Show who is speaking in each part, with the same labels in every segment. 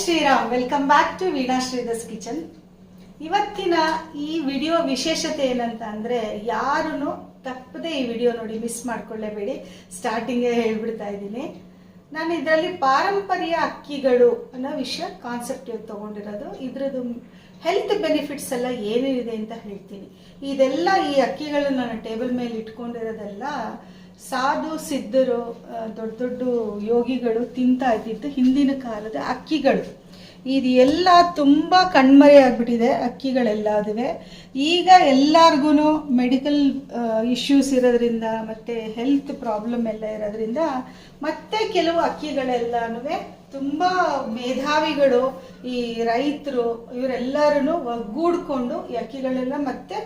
Speaker 1: Shriram welcome back to Veena Sridhar's kitchen. ಇವತ್ತಿನ ಈ video ವಿಶೇಷತೆ ಏನಂತ ಅಂದರೆ ಯಾರೂ ತಪ್ಪದೆ ಈ ವಿಡಿಯೋ ನೋಡಿ ಮಿಸ್ ಮಾಡ್ಕೊಳ್ಳೇಬೇಡಿ. ಸ್ಟಾರ್ಟಿಂಗೇ ಹೇಳ್ಬಿಡ್ತಾ ಇದ್ದೀನಿ. ನಾನು ಇದರಲ್ಲಿ ಪಾರಂಪರ್ಯ ಅಕ್ಕಿಗಳು ಅನ್ನೋ ವಿಷಯ ಕಾನ್ಸೆಪ್ಟ್ ಇವತ್ತು ತಗೊಂಡಿರೋದು. ಇದ್ರದ್ದು ಹೆಲ್ತ್ ಬೆನಿಫಿಟ್ಸ್ ಎಲ್ಲ ಏನೇನಿದೆ ಅಂತ ಹೇಳ್ತೀನಿ. ಇದೆಲ್ಲ ಈ ಅಕ್ಕಿಗಳು ನಾನು ಟೇಬಲ್ ಮೇಲೆ ಇಟ್ಕೊಂಡಿರೋದೆಲ್ಲ ಸಾಧು, ಸಿದ್ಧರು ದೊಡ್ಡ ದೊಡ್ಡ ಯೋಗಿಗಳು ತಿಂತಾ ಇದ್ದಿದ್ದು ಹಿಂದಿನ ಕಾಲದ ಅಕ್ಕಿಗಳು. ಇದು ಎಲ್ಲ ತುಂಬ ಕಣ್ಮರೆ ಆಗ್ಬಿಟ್ಟಿದೆ ಅಕ್ಕಿಗಳೆಲ್ಲ ಈಗ ಎಲ್ಲರಿಗೂ ಮೆಡಿಕಲ್ ಇಶ್ಯೂಸ್ ಇರೋದ್ರಿಂದ ಮತ್ತು ಹೆಲ್ತ್ ಪ್ರಾಬ್ಲಮ್ ಎಲ್ಲ ಇರೋದ್ರಿಂದ ಮತ್ತೆ ಕೆಲವು ಅಕ್ಕಿಗಳೆಲ್ಲನೂ ತುಂಬ ಮೇಧಾವಿಗಳು ಈ ರೈತರು ಇವರೆಲ್ಲರೂ ಒಗ್ಗೂಡ್ಕೊಂಡು ಈ ಅಕ್ಕಿಗಳೆಲ್ಲ ಮತ್ತೆ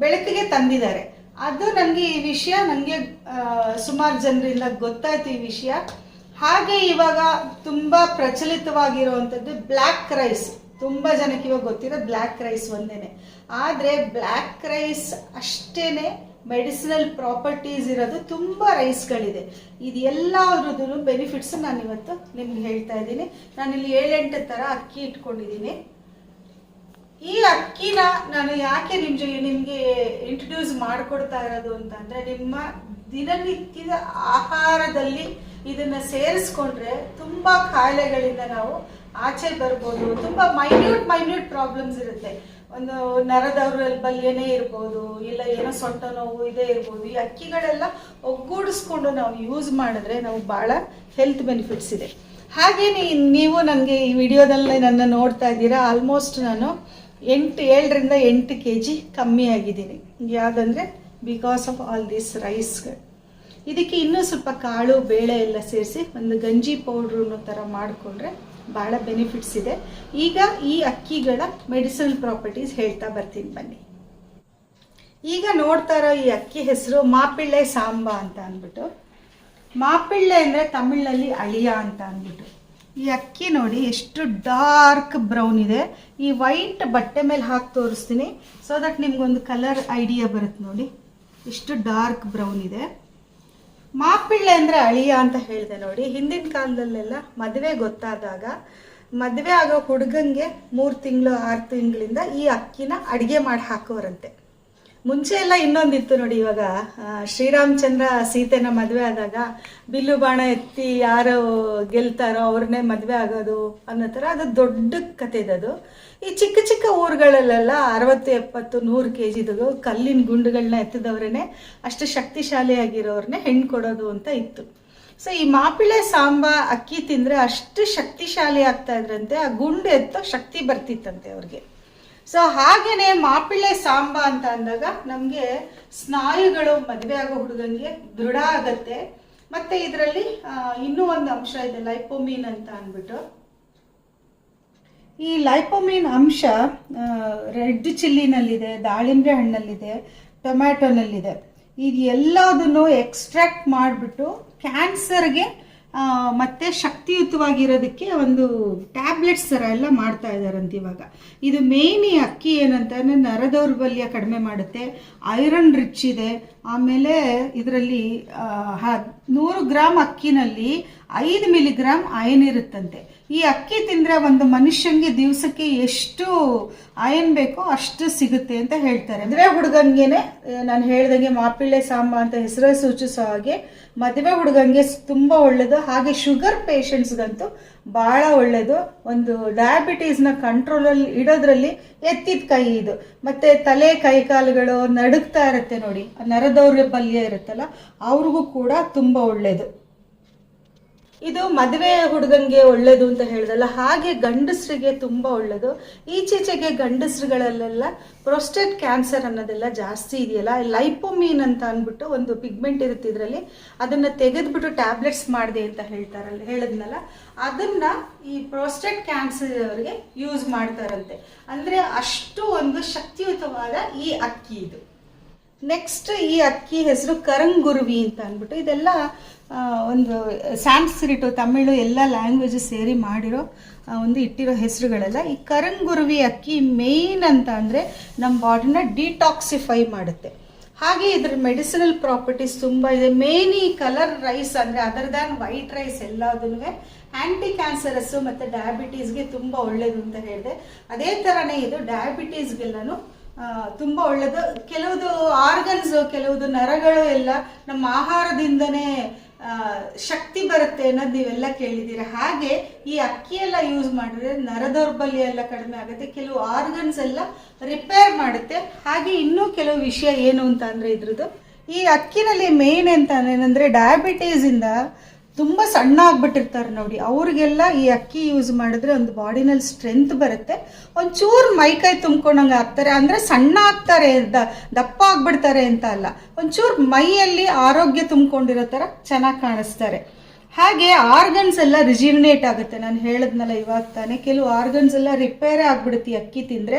Speaker 1: ಬೆಳಕಿಗೆ ತಂದಿದ್ದಾರೆ. ಅದು ನನಗೆ ಈ ವಿಷಯ ನನಗೆ ಸುಮಾರು ಜನರಿಂದ ಗೊತ್ತಾಯ್ತು ಈ ವಿಷಯ. ಹಾಗೆ ಇವಾಗ ತುಂಬ ಪ್ರಚಲಿತವಾಗಿರುವಂಥದ್ದು ಬ್ಲ್ಯಾಕ್ ರೈಸ್. ತುಂಬ ಜನಕ್ಕೆ ಇವಾಗ ಗೊತ್ತಿರೋ ಬ್ಲ್ಯಾಕ್ ರೈಸ್ ಒಂದೇನೆ. ಆದರೆ ಬ್ಲ್ಯಾಕ್ ರೈಸ್ ಅಷ್ಟೇ ಮೆಡಿಸಿನಲ್ ಪ್ರಾಪರ್ಟೀಸ್ ಇರೋದು ತುಂಬ ರೈಸ್ಗಳಿದೆ. ಇದು ಎಲ್ಲದ್ರದ್ದು ಬೆನಿಫಿಟ್ಸ್ ನಾನು ಇವತ್ತು ನಿಮ್ಗೆ ಹೇಳ್ತಾ ಇದ್ದೀನಿ. ನಾನಿಲ್ಲಿ ಏಳೆಂಟು ಥರ ಅಕ್ಕಿ ಇಟ್ಕೊಂಡಿದ್ದೀನಿ. ಈ ಅಕ್ಕಿನ ನಾನು ಯಾಕೆ ನಿಮ್ ಜೊತೆ ನಿಮ್ಗೆ ಇಂಟ್ರೊಡ್ಯೂಸ್ ಮಾಡ್ಕೊಡ್ತಾ ಇರೋದು ಅಂತಂದ್ರೆ, ನಿಮ್ಮ ದಿನನಿತ್ಯದ ಆಹಾರದಲ್ಲಿ ಇದನ್ನ ಸೇರಿಸ್ಕೊಂಡ್ರೆ ತುಂಬಾ ಕಾಯಿಲೆಗಳಿಂದ ನಾವು ಆಚೆ ಬರ್ಬೋದು. ತುಂಬಾ ಮೈನ್ಯೂಟ್ ಮೈನ್ಯೂಟ್ ಪ್ರಾಬ್ಲಮ್ಸ್ ಇರುತ್ತೆ. ಒಂದು ನರದೌರ್ಬಲ್ಯನೇ ಇರ್ಬೋದು, ಇಲ್ಲ ಏನೋ ಸೊಂಟ ನೋವು ಇದೇ ಇರ್ಬೋದು, ಈ ಅಕ್ಕಿಗಳೆಲ್ಲ ಒಗ್ಗೂಡಿಸ್ಕೊಂಡು ನಾವು ಯೂಸ್ ಮಾಡಿದ್ರೆ ನಾವು ಭಾಳ ಹೆಲ್ತ್ ಬೆನಿಫಿಟ್ಸ್ ಇದೆ. ಹಾಗೇ ನೀವು ನನಗೆ ಈ ವಿಡಿಯೋದಲ್ಲಿ ನನ್ನ ನೋಡ್ತಾ ಇದ್ದೀರಾ ಆಲ್ಮೋಸ್ಟ್ ನಾನು ಎಂಟು, ಏಳರಿಂದ ಎಂಟು ಕೆ ಜಿ ಕಮ್ಮಿ ಆಗಿದ್ದೀನಿ. ಯಾವುದಂದ್ರೆ ಬಿಕಾಸ್ ಆಫ್ ಆಲ್ ದಿಸ್ ರೈಸ್ಗಳು ಇದಕ್ಕೆ ಇನ್ನೂ ಸ್ವಲ್ಪ ಕಾಳು, ಬೇಳೆ ಎಲ್ಲ ಸೇರಿಸಿ ಒಂದು ಗಂಜಿ ಪೌಡ್ರು ಅನ್ನೋ ಥರ ಮಾಡಿಕೊಂಡ್ರೆ ಭಾಳ ಬೆನಿಫಿಟ್ಸ್ ಇದೆ. ಈಗ ಈ ಅಕ್ಕಿಗಳ ಮೆಡಿಸಿನಲ್ ಪ್ರಾಪರ್ಟೀಸ್ ಹೇಳ್ತಾ ಬರ್ತೀನಿ ಬನ್ನಿ. ಈಗ ನೋಡ್ತಾ ಇರೋ ಈ ಅಕ್ಕಿ ಹೆಸರು ಮಾಪಿಳ್ಳೆ ಸಾಂಬ ಅಂತ ಅಂದ್ಬಿಟ್ಟು. ಮಾಪಿಳ್ಳೆ ಅಂದರೆ ತಮಿಳಲ್ಲಿ ಅಳಿಯ ಅಂತ ಅಂದ್ಬಿಟ್ಟು. ಈ ಅಕ್ಕಿ ನೋಡಿ ಎಷ್ಟು ಡಾರ್ಕ್ ಬ್ರೌನ್ ಇದೆ. ಈ ವೈಟ್ ಬಟ್ಟೆ ಮೇಲೆ ಹಾಕಿ ತೋರಿಸ್ತೀನಿ. ಸೊ ದಟ್ ನಿಮ್ಗೊಂದು ಕಲರ್ ಐಡಿಯಾ ಬರುತ್ತೆ ನೋಡಿ. ಎಷ್ಟು ಡಾರ್ಕ್ ಬ್ರೌನ್ ಇದೆ. ಮಾಪಿಳ್ಳೆ ಅಂದರೆ ಅಳಿಯ ಅಂತ ಹೇಳಿದೆ ನೋಡಿ. ಹಿಂದಿನ ಕಾಲದಲ್ಲೆಲ್ಲ ಮದುವೆ ಗೊತ್ತಾದಾಗ, ಮದುವೆ ಆಗೋ ಹುಡುಗಂಗೆ ಮೂರು ತಿಂಗಳು, ಆರು ತಿಂಗಳಿಂದ ಈ ಅಕ್ಕಿನ ಅಡುಗೆ ಮಾಡಿ ಹಾಕೋರಂತೆ ಮುಂಚೆ ಎಲ್ಲ ಇನ್ನೊಂದಿತ್ತು ನೋಡಿ ಇವಾಗ ಶ್ರೀರಾಮಚಂದ್ರ ಸೀತೆನ ಮದುವೆ ಆದಾಗ ಬಿಲ್ಲು ಬಾಣ ಎತ್ತಿ ಯಾರು ಗೆಲ್ತಾರೋ ಅವ್ರನ್ನೇ ಮದುವೆ ಆಗೋದು ಅನ್ನೋ ಥರ ಅದು ದೊಡ್ಡ ಕತೆ ಅದು. ಈ ಚಿಕ್ಕ ಚಿಕ್ಕ ಊರುಗಳಲ್ಲೆಲ್ಲ ಅರವತ್ತು, ಎಪ್ಪತ್ತು, ನೂರು ಕೆ ಜಿದು ಕಲ್ಲಿನ ಗುಂಡುಗಳನ್ನ ಎತ್ತಿದವ್ರೇ ಅಷ್ಟು ಶಕ್ತಿಶಾಲಿಯಾಗಿರೋರನ್ನೇ ಹೆಣ್ಣು ಕೊಡೋದು ಅಂತ ಇತ್ತು. ಸೊ ಈ ಮಾಪಿಳೆ ಸಾಂಬ ಅಕ್ಕಿ ತಿಂದರೆ ಅಷ್ಟು ಶಕ್ತಿಶಾಲಿ ಆಗ್ತಾ ಇದ್ರಂತೆ, ಆ ಗುಂಡು ಎತ್ತೋ ಶಕ್ತಿ ಬರ್ತಿತ್ತಂತೆ ಅವ್ರಿಗೆ. ಸೊ ಹಾಗೇನೆ ಮಾಪಿಳೆ ಸಾಂಬ ಅಂತ ಅಂದಾಗ ನಮಗೆ ಸ್ನಾಯುಗಳು ಮದುವೆ ಆಗೋ ಹುಡುಗನಿಗೆ ದೃಢ ಆಗತ್ತೆ. ಮತ್ತೆ ಇದರಲ್ಲಿ ಇನ್ನೂ ಒಂದು ಅಂಶ ಇದೆ, ಲೈಪೋಮೀನ್ ಅಂತ ಅಂದ್ಬಿಟ್ಟು. ಈ ಲೈಪೋಮೀನ್ ಅಂಶ ರೆಡ್ ಚಿಲ್ಲಿನಲ್ಲಿದೆ ದಾಳಿಂಬೆ ಹಣ್ಣಲ್ಲಿದೆ, ಟೊಮ್ಯಾಟೊನಲ್ಲಿದೆ. ಇದು ಎಲ್ಲದನ್ನು ಎಕ್ಸ್ಟ್ರಾಕ್ಟ್ ಮಾಡಿಬಿಟ್ಟು ಕ್ಯಾನ್ಸರ್ಗೆ ಮತ್ತೆ ಶಕ್ತಿಯುತವಾಗಿರೋದಕ್ಕೆ ಒಂದು ಟ್ಯಾಬ್ಲೆಟ್ಸ್ ಥರ ಎಲ್ಲ ಮಾಡ್ತಾ ಇದ್ದಾರಂತೆ ಇವಾಗ. ಇದು ಮೇನ್ ಈ ಅಕ್ಕಿ ಏನಂತಂದರೆ ನರದೌರ್ಬಲ್ಯ ಕಡಿಮೆ ಮಾಡುತ್ತೆ, ಐರನ್ ರಿಚ್ ಇದೆ, ಆಮೇಲೆ ಇದರಲ್ಲಿ ನೂರು ಗ್ರಾಮ್ ಅಕ್ಕಿನಲ್ಲಿ ಐದು ಮಿಲಿಗ್ರಾಮ್ ಅಯನ್ ಇರುತ್ತಂತೆ. ಈ ಅಕ್ಕಿ ತಿಂದರೆ ಒಂದು ಮನುಷ್ಯನಿಗೆ ದಿವಸಕ್ಕೆ ಎಷ್ಟು ಅಯನ್ ಬೇಕೋ ಅಷ್ಟು ಸಿಗುತ್ತೆ ಅಂತ ಹೇಳ್ತಾರೆ. ಮದುವೆ ಹುಡುಗನ್ಗೆನೆ ನಾನು ಹೇಳ್ದಂಗೆ ಮಾಪಿಳ್ಳೆ ಸಾಂಬ ಅಂತ ಹೆಸರೇ ಸೂಚಿಸೋ ಹಾಗೆ ಮದುವೆ ಹುಡುಗಂಗೆ ತುಂಬ ಒಳ್ಳೆಯದು ಹಾಗೆ ಶುಗರ್ ಪೇಷಂಟ್ಸ್ಗಂತೂ ಭಾಳ ಒಳ್ಳೆಯದು ಒಂದು ಡಯಾಬಿಟೀಸ್ನ ಕಂಟ್ರೋಲಲ್ಲಿ ಇಡೋದ್ರಲ್ಲಿ ಎತ್ತಿದ ಕೈ ಇದು. ಮತ್ತೆ ತಲೆ ಕೈ ಕಾಲುಗಳು ನಡುಗ್ತಾ ಇರುತ್ತೆ ನೋಡಿ. ನರದೌರ್ಯ ಪಲ್ಯ ಇರುತ್ತಲ್ಲ, ಅವ್ರಿಗೂ ಕೂಡ ತುಂಬ ಒಳ್ಳೆಯದು ಇದು ಮದುವೆ ಹುಡುಗಂಗೆ ಒಳ್ಳೇದು ಅಂತ ಹೇಳಿದಲ್ಲ, ಹಾಗೆ ಗಂಡಸರಿಗೆ ತುಂಬ ಒಳ್ಳೇದು. ಈಚೀಚೆಗೆ ಗಂಡಸರುಗಳಲ್ಲೆಲ್ಲ ಪ್ರೊಸ್ಟೇಟ್ ಕ್ಯಾನ್ಸರ್ ಅನ್ನೋದೆಲ್ಲ ಜಾಸ್ತಿ ಇದೆಯಲ್ಲ ಲೈಪೋಮೀನ್ ಅಂತ ಅಂದ್ಬಿಟ್ಟು ಒಂದು ಪಿಗ್ಮೆಂಟ್ ಇರುತ್ತೆ ಇದರಲ್ಲಿ, ಅದನ್ನು ತೆಗೆದ್ಬಿಟ್ಟು ಟ್ಯಾಬ್ಲೆಟ್ಸ್ ಮಾಡಿದೆ ಅಂತ ಹೇಳ್ತಾರಲ್ಲ, ಹೇಳಿದ್ನಲ್ಲ, ಅದನ್ನ ಈ ಪ್ರೊಸ್ಟೇಟ್ ಕ್ಯಾನ್ಸರ್ ಅವರಿಗೆ ಯೂಸ್ ಮಾಡ್ತಾರಂತೆ. ಅಂದರೆ ಅಷ್ಟು ಒಂದು ಶಕ್ತಿಯುತವಾದ ಈ ಅಕ್ಕಿ ಇದು. ನೆಕ್ಸ್ಟ್ ಈ ಅಕ್ಕಿ ಹೆಸರು ಕರಂಗುರುವಿ ಅಂತ ಅಂದ್ಬಿಟ್ಟು ಇದೆಲ್ಲ ಒಂದು ಸ್ಯಾನ್ಸ್ಕ್ರಿಟು ತಮಿಳು ಎಲ್ಲ ಲ್ಯಾಂಗ್ವೇಜಸ್ ಸೇರಿ ಮಾಡಿರೋ ಒಂದು ಇಟ್ಟಿರೋ ಹೆಸರುಗಳೆಲ್ಲ. ಈ ಕರಂಗುರುವಿ ಅಕ್ಕಿ ಮೇಯ್ನ್ ಅಂತ ಅಂದರೆ ನಮ್ಮ ಬಾಡಿನ ಡಿಟಾಕ್ಸಿಫೈ ಮಾಡುತ್ತೆ. ಹಾಗೆ ಇದ್ರ ಮೆಡಿಸಿನಲ್ ಪ್ರಾಪರ್ಟೀಸ್ ತುಂಬ ಇದೆ. ಮೇನ್ ಈ ಕಲರ್ ರೈಸ್ ಅಂದರೆ ಅದರ್ ದ್ಯಾನ್ ವೈಟ್ ರೈಸ್ ಎಲ್ಲದನ್ನು ಆ್ಯಂಟಿ ಕ್ಯಾನ್ಸರಸ್ಸು ಮತ್ತು ಡಯಾಬಿಟೀಸ್ಗೆ ತುಂಬ ಒಳ್ಳೆಯದು ಅಂತ ಹೇಳಿದೆ. ಅದೇ ಥರನೇ ಇದು ಡಯಾಬಿಟೀಸ್ಗೆಲ್ಲನೂ ತುಂಬ ಒಳ್ಳೇದು. ಕೆಲವುದು ಆರ್ಗನ್ಸ್ ಕೆಲವುದು ನರಗಳು ಎಲ್ಲ ನಮ್ಮ ಆಹಾರದಿಂದನೇ ಶಕ್ತಿ ಬರುತ್ತೆ ಅನ್ನೋದು ನೀವೆಲ್ಲ ಕೇಳಿದ್ದೀರ. ಹಾಗೆ ಈ ಅಕ್ಕಿ ಎಲ್ಲ ಯೂಸ್ ಮಾಡಿದ್ರೆ ನರ ದೌರ್ಬಲ್ಯ ಎಲ್ಲ ಕಡಿಮೆ ಆಗುತ್ತೆ. ಕೆಲವು ಆರ್ಗನ್ಸ್ ಎಲ್ಲ ರಿಪೇರ್ ಮಾಡುತ್ತೆ. ಹಾಗೆ ಇನ್ನೂ ಕೆಲವು ವಿಷಯ ಏನು ಅಂತ ಅಂದರೆ ಇದ್ರದ್ದು, ಈ ಅಕ್ಕಿನಲ್ಲಿ ಮೇನ್ ಅಂತ ಡಯಾಬಿಟೀಸ್ ಡಯಾಬಿಟೀಸಿಂದ ತುಂಬ ಸಣ್ಣ ಆಗ್ಬಿಟ್ಟಿರ್ತಾರೆ ನೋಡಿ. ಅವ್ರಿಗೆಲ್ಲ ಈ ಅಕ್ಕಿ ಯೂಸ್ ಮಾಡಿದ್ರೆ ಒಂದು ಬಾಡಿನಲ್ಲಿ ಸ್ಟ್ರೆಂತ್ ಬರುತ್ತೆ. ಒಂಚೂರು ಮೈಕೈ ತುಂಬ್ಕೊಂಡಂಗೆ ಆಗ್ತಾರೆ ಅಂದರೆ ಸಣ್ಣ ಆಗ್ತಾರೆ ದಪ್ಪ ಆಗ್ಬಿಡ್ತಾರೆ ಅಂತ ಅಲ್ಲ. ಒಂಚೂರು ಮೈಯಲ್ಲಿ ಆರೋಗ್ಯ ತುಂಬಿಕೊಂಡಿರೋ ಥರ ಚೆನ್ನಾಗಿ ಕಾಣಿಸ್ತಾರೆ. ಹಾಗೆ ಆರ್ಗನ್ಸ್ ಎಲ್ಲ ರಿಜಿವಿನೇಟ್ ಆಗುತ್ತೆ. ನಾನು ಹೇಳಿದ್ನಲ್ಲ ಇವಾಗ ತಾನೆ. ಕೆಲವು ಆರ್ಗನ್ಸ್ ಎಲ್ಲ ರಿಪೇರ್ ಆಗ್ಬಿಡುತ್ತೆ ಅಕ್ಕಿ ತಿಂದರೆ.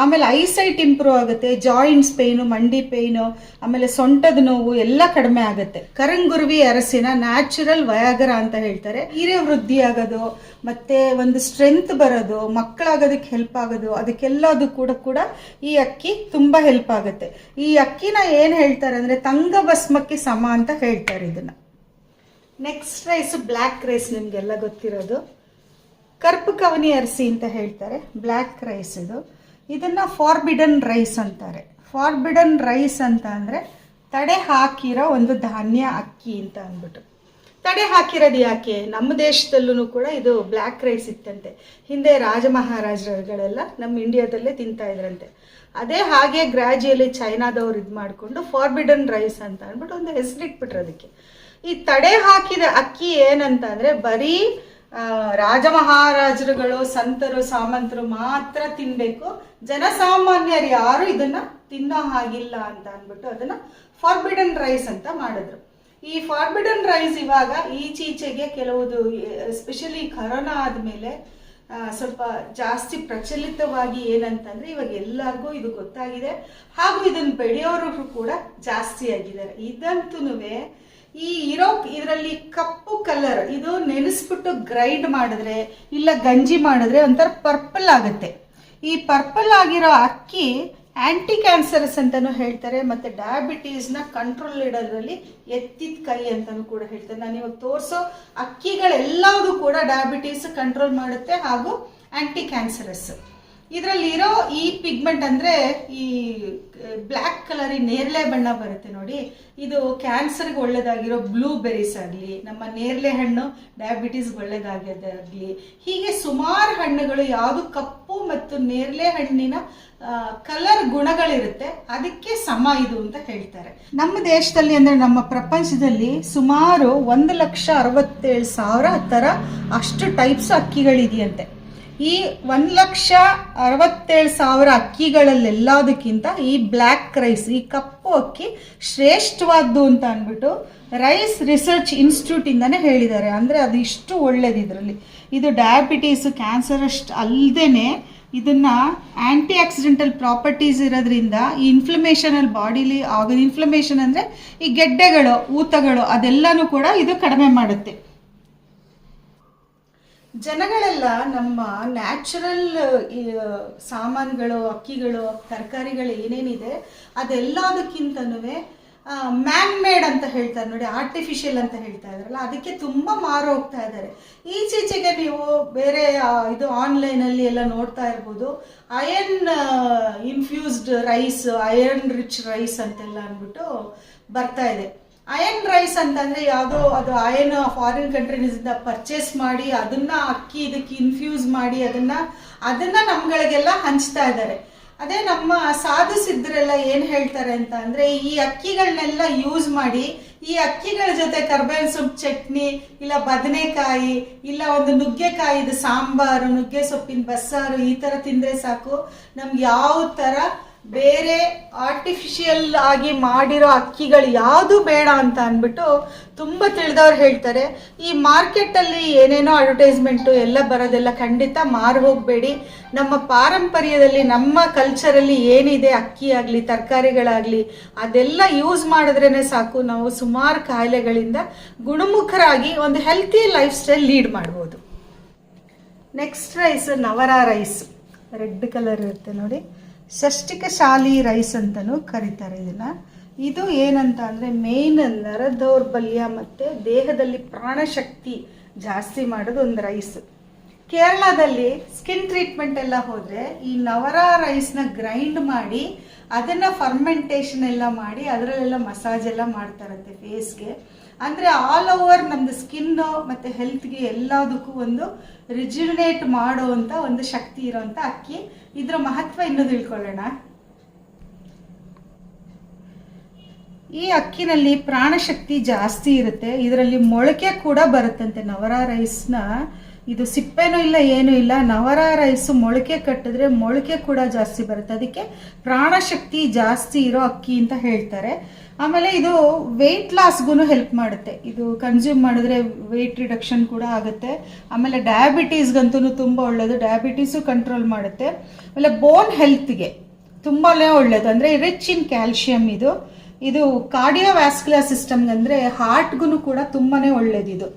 Speaker 1: ಆಮೇಲೆ ಐಸೈಟ್ ಇಂಪ್ರೂವ್ ಆಗುತ್ತೆ. ಜಾಯಿಂಟ್ಸ್ ಪೇಯ್ನು ಮಂಡಿ ಪೇಯ್ನು ಆಮೇಲೆ ಸೊಂಟದ ನೋವು ಎಲ್ಲ ಕಡಿಮೆ ಆಗುತ್ತೆ. ಕರಂಗುರುವಿ, ಅರಸಿನ ನ್ಯಾಚುರಲ್ ವಯಾಗರ ಅಂತ ಹೇಳ್ತಾರೆ. ಹೀರೆ ವೃದ್ಧಿ ಆಗೋದು ಮತ್ತೆ ಒಂದು ಸ್ಟ್ರೆಂತ್ ಬರೋದು, ಮಕ್ಕಳಾಗೋದಕ್ಕೆ ಹೆಲ್ಪ್ ಆಗೋದು, ಅದಕ್ಕೆಲ್ಲದು ಕೂಡ ಕೂಡ ಈ ಅಕ್ಕಿ ತುಂಬ ಹೆಲ್ಪ್ ಆಗುತ್ತೆ. ಈ ಅಕ್ಕಿನ ಏನು ಹೇಳ್ತಾರೆ ಅಂದರೆ ತಂಗ ಭಸ್ಮಕ್ಕೆ ಸಮ ಅಂತ ಹೇಳ್ತಾರೆ ಇದನ್ನ. ನೆಕ್ಸ್ಟ್ ರೈಸ್ ಬ್ಲ್ಯಾಕ್ ರೈಸ್ ನಿಮಗೆಲ್ಲ ಗೊತ್ತಿರೋದು. ಕರ್ಪು ಕವನಿ ಅರಿಸಿ ಅಂತ ಹೇಳ್ತಾರೆ. ಬ್ಲ್ಯಾಕ್ ರೈಸ್ ಇದು. ಇದನ್ನು ಫಾರ್ಬಿಡನ್ ರೈಸ್ ಅಂತಾರೆ. ಫಾರ್ಬಿಡನ್ ರೈಸ್ ಅಂತ ಅಂದರೆ ತಡೆ ಹಾಕಿರೋ ಒಂದು ಧಾನ್ಯ ಅಕ್ಕಿ ಅಂತ ಅಂದ್ಬಿಟ್ಟು. ತಡೆ ಹಾಕಿರೋದು ಯಾಕೆ? ನಮ್ಮ ದೇಶದಲ್ಲೂ ಕೂಡ ಇದು ಬ್ಲ್ಯಾಕ್ ರೈಸ್ ಇತ್ತಂತೆ. ಹಿಂದೆ ರಾಜ ಮಹಾರಾಜರುಗಳೆಲ್ಲ ನಮ್ಮ ಇಂಡಿಯಾದಲ್ಲೇ ತಿಂತಾ ಇದ್ರಂತೆ. ಅದೇ ಹಾಗೆ ಗ್ರ್ಯಾಜುಯಲಿ ಚೈನಾದವ್ರು ಇದು ಮಾಡಿಕೊಂಡು ಫಾರ್ಬಿಡನ್ ರೈಸ್ ಅಂತ ಅಂದ್ಬಿಟ್ಟು ಒಂದು ಹೆಸರಿಟ್ಬಿಟ್ರು ಅದಕ್ಕೆ. ಈ ತಡೆ ಹಾಕಿದ ಅಕ್ಕಿ ಏನಂತ ಅಂದ್ರೆ ಬರೀ ಆ, ರಾಜ ಮಹಾರಾಜರುಗಳು ಸಂತರು ಸಾಮಂತರು ಮಾತ್ರ ತಿನ್ಬೇಕು. ಜನಸಾಮಾನ್ಯರು ಯಾರು ಇದನ್ನ ತಿನ್ನೋ ಹಾಗಿಲ್ಲ ಅಂತ ಅಂದ್ಬಿಟ್ಟು ಅದನ್ನ ಫಾರ್ಬಿಡನ್ ರೈಸ್ ಅಂತ ಮಾಡಿದ್ರು. ಈ ಫಾರ್ಬಿಡನ್ ರೈಸ್ ಇವಾಗ ಈಚೀಚೆಗೆ ಕೆಲವುದು ಎಸ್ಪೆಷಲಿ ಕರೋನಾ ಆದಮೇಲೆ ಸ್ವಲ್ಪ ಜಾಸ್ತಿ ಪ್ರಚಲಿತವಾಗಿ ಏನಂತಂದ್ರೆ ಇವಾಗ ಎಲ್ಲರಿಗೂ ಇದು ಗೊತ್ತಾಗಿದೆ. ಹಾಗೂ ಇದನ್ನು ಬೆಳೆಯೋರು ಕೂಡ ಜಾಸ್ತಿ ಆಗಿದ್ದಾರೆ. ಇದಂತೂ ಈ ಇರೋ ಇದರಲ್ಲಿ ಕಪ್ಪು ಕಲರ್ ಇದು ನೆನೆಸ್ಬಿಟ್ಟು ಗ್ರೈಂಡ್ ಮಾಡಿದ್ರೆ ಇಲ್ಲ ಗಂಜಿ ಮಾಡಿದ್ರೆ ಒಂಥರ ಪರ್ಪಲ್ ಆಗುತ್ತೆ. ಈ ಪರ್ಪಲ್ ಆಗಿರೋ ಅಕ್ಕಿ ಆಂಟಿ ಕ್ಯಾನ್ಸರಸ್ ಅಂತಲೂ ಹೇಳ್ತಾರೆ, ಮತ್ತೆ ಡಯಾಬಿಟೀಸ್ನ ಕಂಟ್ರೋಲ್ ಇಡೋದ್ರಲ್ಲಿ ಎತ್ತಿದ ಕೈ ಅಂತಲೂ ಕೂಡ ಹೇಳ್ತಾರೆ. ನಾನು ಇವಾಗ ತೋರಿಸೋ ಅಕ್ಕಿಗಳೆಲ್ಲವೂ ಕೂಡ ಡಯಾಬಿಟೀಸ್ ಕಂಟ್ರೋಲ್ ಮಾಡುತ್ತೆ ಹಾಗೂ ಆಂಟಿ ಕ್ಯಾನ್ಸರಸ್ ಇದರಲ್ಲಿರೋ ಈ ಪಿಗ್ಮೆಂಟ್ ಅಂದರೆ ಈ ಬ್ಲ್ಯಾಕ್ ಕಲರ್ ನೇರಳೆ ಬಣ್ಣ ಬರುತ್ತೆ ನೋಡಿ. ಇದು ಕ್ಯಾನ್ಸರ್ಗೆ ಒಳ್ಳೇದಾಗಿರೋ ಬ್ಲೂ ಬೆರೀಸ್ ಆಗಲಿ, ನಮ್ಮ ನೇರಳೆ ಹಣ್ಣು ಡಯಾಬಿಟೀಸ್ಗೆ ಒಳ್ಳೇದಾಗೋದಾಗಲಿ ಹೀಗೆ ಸುಮಾರು ಹಣ್ಣುಗಳು ಯಾವುದು ಕಪ್ಪು ಮತ್ತು ನೇರಳೆ ಹಣ್ಣಿನ ಕಲರ್ ಗುಣಗಳಿರುತ್ತೆ. ಅದಕ್ಕೆ ಸಮ ಇದು ಅಂತ ಹೇಳ್ತಾರೆ. ನಮ್ಮ ದೇಶದಲ್ಲಿ ಅಂದರೆ ನಮ್ಮ ಪ್ರಪಂಚದಲ್ಲಿ ಸುಮಾರು ಒಂದು ಲಕ್ಷ ಅರವತ್ತೇಳು ಸಾವಿರ ಥರ ಅಷ್ಟು ಟೈಪ್ಸ್ ಅಕ್ಕಿಗಳಿದೆಯಂತೆ. ಈ ಒಂದು ಲಕ್ಷ ಅರವತ್ತೇಳು ಸಾವಿರ ಅಕ್ಕಿಗಳಲ್ಲೆಲ್ಲದಕ್ಕಿಂತ ಈ ಬ್ಲ್ಯಾಕ್ ರೈಸ್, ಈ ಕಪ್ಪು ಅಕ್ಕಿ ಶ್ರೇಷ್ಠವಾದ್ದು ಅಂತ ಅಂದ್ಬಿಟ್ಟು ರೈಸ್ ರಿಸರ್ಚ್ ಇನ್ಸ್ಟಿಟ್ಯೂಟಿಂದನೇ ಹೇಳಿದ್ದಾರೆ. ಅಂದರೆ ಅದು ಇಷ್ಟು ಒಳ್ಳೇದು ಇದರಲ್ಲಿ. ಇದು ಡಯಾಬಿಟೀಸು ಕ್ಯಾನ್ಸರ್ ಅಷ್ಟು ಅಲ್ಲದೇ ಇದನ್ನ ಆಂಟಿ ಆಕ್ಸಿಡೆಂಟಲ್ ಪ್ರಾಪರ್ಟೀಸ್ ಇರೋದ್ರಿಂದ ಈ ಇನ್ಫ್ಲಮೇಷನ್ ಅಲ್ಲಿ ಬಾಡಿಲಿ ಆಗೋದು ಇನ್ಫ್ಲಮೇಷನ್ ಅಂದರೆ ಈ ಗೆಡ್ಡೆಗಳು, ಊತಗಳು ಅದೆಲ್ಲನೂ ಕೂಡ ಇದು ಕಡಿಮೆ ಮಾಡುತ್ತೆ. ಜನಗಳೆಲ್ಲ ನಮ್ಮ ನ್ಯಾಚುರಲ್ ಸಾಮಾನುಗಳು, ಅಕ್ಕಿಗಳು, ತರಕಾರಿಗಳು ಏನೇನಿದೆ ಅದೆಲ್ಲದಕ್ಕಿಂತನೂ ಮ್ಯಾನ್ ಮೇಡ್ ಅಂತ ಹೇಳ್ತಾರೆ ನೋಡಿ ಆರ್ಟಿಫಿಷಿಯಲ್ ಅಂತ ಹೇಳ್ತಾ ಇದ್ರಲ್ಲ ಅದಕ್ಕೆ ತುಂಬ ಮಾರು ಹೋಗ್ತಾ ಇದ್ದಾರೆ. ಈಚೀಚೆಗೆ ನೀವು ಬೇರೆ ಇದು ಆನ್ಲೈನಲ್ಲಿ ಎಲ್ಲ ನೋಡ್ತಾ ಇರ್ಬೋದು iron infused rice iron rich rice ಅಂತೆಲ್ಲ ಅಂದ್ಬಿಟ್ಟು ಬರ್ತಾ ಇದೆ. ಅಯನ್ ರೈಸ್ ಅಂತಂದ್ರೆ ಯಾವುದೋ ಅದು ಅಯನ್ ಫಾರಿನ್ ಕಂಟ್ರೀಸಿಂದ ಪರ್ಚೇಸ್ ಮಾಡಿ ಅದನ್ನ ಅಕ್ಕಿ ಇದಕ್ಕೆ ಇನ್ಫ್ಯೂಸ್ ಮಾಡಿ ಅದನ್ನ ಅದನ್ನ ನಮ್ಗಳಿಗೆಲ್ಲ ಹಂಚ್ತಾ ಇದ್ದಾರೆ. ಅದೇ ನಮ್ಮ ಸಾಧು ಸಿದ್ಧರೆಲ್ಲ ಏನ್ ಹೇಳ್ತಾರೆ ಅಂತ ಅಂದ್ರೆ, ಈ ಅಕ್ಕಿಗಳನ್ನೆಲ್ಲ ಯೂಸ್ ಮಾಡಿ, ಈ ಅಕ್ಕಿಗಳ ಜೊತೆ ಕರ್ಬೇವಿನ ಸೊಪ್ಪು ಚಟ್ನಿ, ಇಲ್ಲ ಬದನೆಕಾಯಿ, ಇಲ್ಲ ಒಂದು ನುಗ್ಗೆಕಾಯಿದು ಸಾಂಬಾರು ನುಗ್ಗೆ ಸೊಪ್ಪಿನ ಬಸ್ಸಾರು ಈ ತರ ತಿಂದ್ರೆ ಸಾಕು. ನಮ್ಗೆ ಯಾವ ತರ ಬೇರೆ ಆರ್ಟಿಫಿಷಿಯಲ್ ಆಗಿ ಮಾಡಿರೋ ಅಕ್ಕಿಗಳು ಯಾವುದು ಬೇಡ ಅಂತ ಅಂದ್ಬಿಟ್ಟು ತುಂಬ ತಿಳಿದವ್ರು ಹೇಳ್ತಾರೆ. ಈ ಮಾರ್ಕೆಟಲ್ಲಿ ಏನೇನೋ ಅಡ್ವರ್ಟೈಸ್ಮೆಂಟು ಎಲ್ಲ ಬರೋದೆಲ್ಲ ಖಂಡಿತ ಮಾರು ಹೋಗಬೇಡಿ. ನಮ್ಮ ಪಾರಂಪರ್ಯದಲ್ಲಿ, ನಮ್ಮ ಕಲ್ಚರಲ್ಲಿ ಏನಿದೆ, ಅಕ್ಕಿ ಆಗಲಿ, ತರಕಾರಿಗಳಾಗಲಿ, ಅದೆಲ್ಲ ಯೂಸ್ ಮಾಡಿದ್ರೇ ಸಾಕು. ನಾವು ಸುಮಾರು ಕಾಯಿಲೆಗಳಿಂದ ಗುಣಮುಖರಾಗಿ ಒಂದು ಹೆಲ್ತಿ ಲೈಫ್ ಸ್ಟೈಲ್ ಲೀಡ್ ಮಾಡ್ಬೋದು. Next rice Navara rice red colour ಇರುತ್ತೆ ನೋಡಿ. ಷಷ್ಟಿಕ ಶಾಲಿ ರೈಸ್ ಅಂತಲೂ ಕರೀತಾರೆ ಇದನ್ನು. ಇದು ಏನಂತ ಅಂದರೆ ಮೇನ್ ನರ ದೌರ್ಬಲ್ಯ ಮತ್ತು ದೇಹದಲ್ಲಿ ಪ್ರಾಣಶಕ್ತಿ ಜಾಸ್ತಿ ಮಾಡೋದು ಒಂದು ರೈಸ್. ಕೇರಳದಲ್ಲಿ ಸ್ಕಿನ್ ಟ್ರೀಟ್ಮೆಂಟ್ ಎಲ್ಲ ಹೋದರೆ ಈ ನವರ ರೈಸ್ನ ಗ್ರೈಂಡ್ ಮಾಡಿ ಅದನ್ನು ಫರ್ಮೆಂಟೇಷನ್ ಎಲ್ಲ ಮಾಡಿ ಅದರಲ್ಲೆಲ್ಲ ಮಸಾಜ್ ಎಲ್ಲ ಮಾಡ್ತಾರಂತೆ ಫೇಸ್ಗೆ ಅಂದರೆ ಆಲ್ ಓವರ್ ನಮ್ಮದು ಸ್ಕಿನ್ನು ಮತ್ತು ಹೆಲ್ತ್ಗೆ ಎಲ್ಲದಕ್ಕೂ ಒಂದು ರಿಜ್ಯುನೇಟ್ ಮಾಡುವಂಥ ಒಂದು ಶಕ್ತಿ ಇರೋವಂಥ ಅಕ್ಕಿ. ಇದರ ಮಹತ್ವ ಇನ್ನೂ ತಿಳ್ಕೊಳ್ಳೋಣ. ಈ ಅಕ್ಕಿನಲ್ಲಿ ಪ್ರಾಣಶಕ್ತಿ ಜಾಸ್ತಿ ಇರುತ್ತೆ. ಇದರಲ್ಲಿ ಮೊಳಕೆ ಕೂಡ ಬರುತ್ತಂತೆ ನವರ ರೈಸ್ನ ಇದು ಸಿಪ್ಪೆನೂ ಇಲ್ಲ, ಏನೂ ಇಲ್ಲ. ನವರ ರೈಸ್ ಮೊಳಕೆ ಕಟ್ಟಿದ್ರೆ ಮೊಳಕೆ ಕೂಡ ಜಾಸ್ತಿ ಬರುತ್ತೆ. ಅದಕ್ಕೆ ಪ್ರಾಣಶಕ್ತಿ ಜಾಸ್ತಿ ಇರೋ ಅಕ್ಕಿ ಅಂತ ಹೇಳ್ತಾರೆ. ಆಮೇಲೆ ಇದು ವೆಯ್ಟ್ ಲಾಸ್ಗೂ ಹೆಲ್ಪ್ ಮಾಡುತ್ತೆ. ಇದು ಕನ್ಸ್ಯೂಮ್ ಮಾಡಿದ್ರೆ ವೆಯ್ಟ್ ರಿಡಕ್ಷನ್ ಕೂಡ ಆಗುತ್ತೆ. ಆಮೇಲೆ ಡಯಾಬಿಟೀಸ್ಗಂತೂ ತುಂಬ ಒಳ್ಳೆಯದು ಡಯಾಬಿಟೀಸು ಕಂಟ್ರೋಲ್ ಮಾಡುತ್ತೆ. ಆಮೇಲೆ ಬೋನ್ ಹೆಲ್ತ್ಗೆ ತುಂಬಾ ಒಳ್ಳೇದು. ಅಂದರೆ ರಿಚ್ ಇನ್ ಕ್ಯಾಲ್ಶಿಯಂ ಇದು. ಇದು ಕಾರ್ಡಿಯೋವ್ಯಾಸ್ಕ್ಯುಲರ್ ಸಿಸ್ಟಮ್ ಅಂದರೆ ಹಾರ್ಟ್ಗೂ ಕೂಡ ತುಂಬಾನೇ ಒಳ್ಳೇದು ಇದು